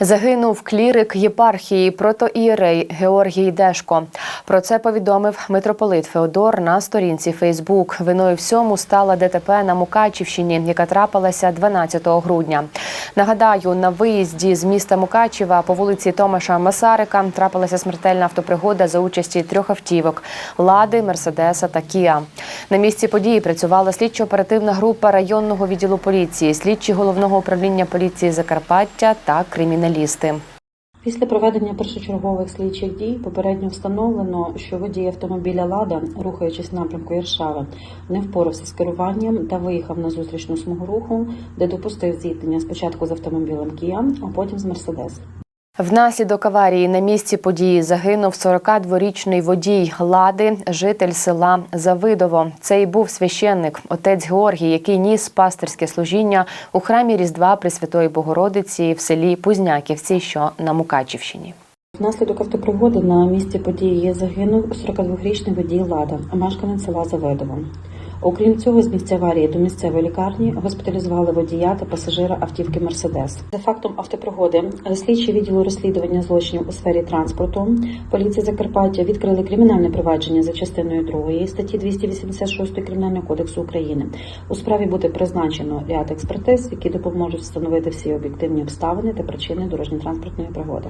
Загинув клірик єпархії протоієрей Георгій Дешко. Про це повідомив митрополит Феодор на сторінці Фейсбук. Виною всьому стала ДТП на Мукачівщині, яка трапилася 12 грудня. Нагадаю, на виїзді з міста Мукачева по вулиці Томаша Масарика трапилася смертельна автопригода за участі трьох автівок Лади, Мерседеса та Кіа. На місці події працювала слідчо-оперативна група районного відділу поліції, слідчі головного управління поліції Закарпаття та криміналісти. Після проведення першочергових слідчих дій попередньо встановлено, що водій автомобіля Лада, рухаючись напрямку Іршави, не впорався з керуванням та виїхав на зустрічну смугу руху, де допустив зіткнення спочатку з автомобілем Кія, а потім з Мерседес. Внаслідок аварії на місці події загинув 42-річний водій Лади, житель села Завидово. Це й був священник, отець Георгій, який ніс пастирське служіння у храмі Різдва Пресвятої Богородиці в селі Пузняківці, що на Мукачівщині. Внаслідок автопригоди на місці події загинув 42-річний водій Лада, мешканець села Завидово. Окрім цього, з місця аварії до місцевої лікарні госпіталізували водія та пасажира автівки Мерседес. За фактом автопригоди слідчі відділу розслідування злочинів у сфері транспорту поліції Закарпаття відкрили кримінальне провадження за частиною 2 статті 286 Кримінального кодексу України. У справі буде призначено ряд експертиз, які допоможуть встановити всі об'єктивні обставини та причини дорожньо-транспортної пригоди.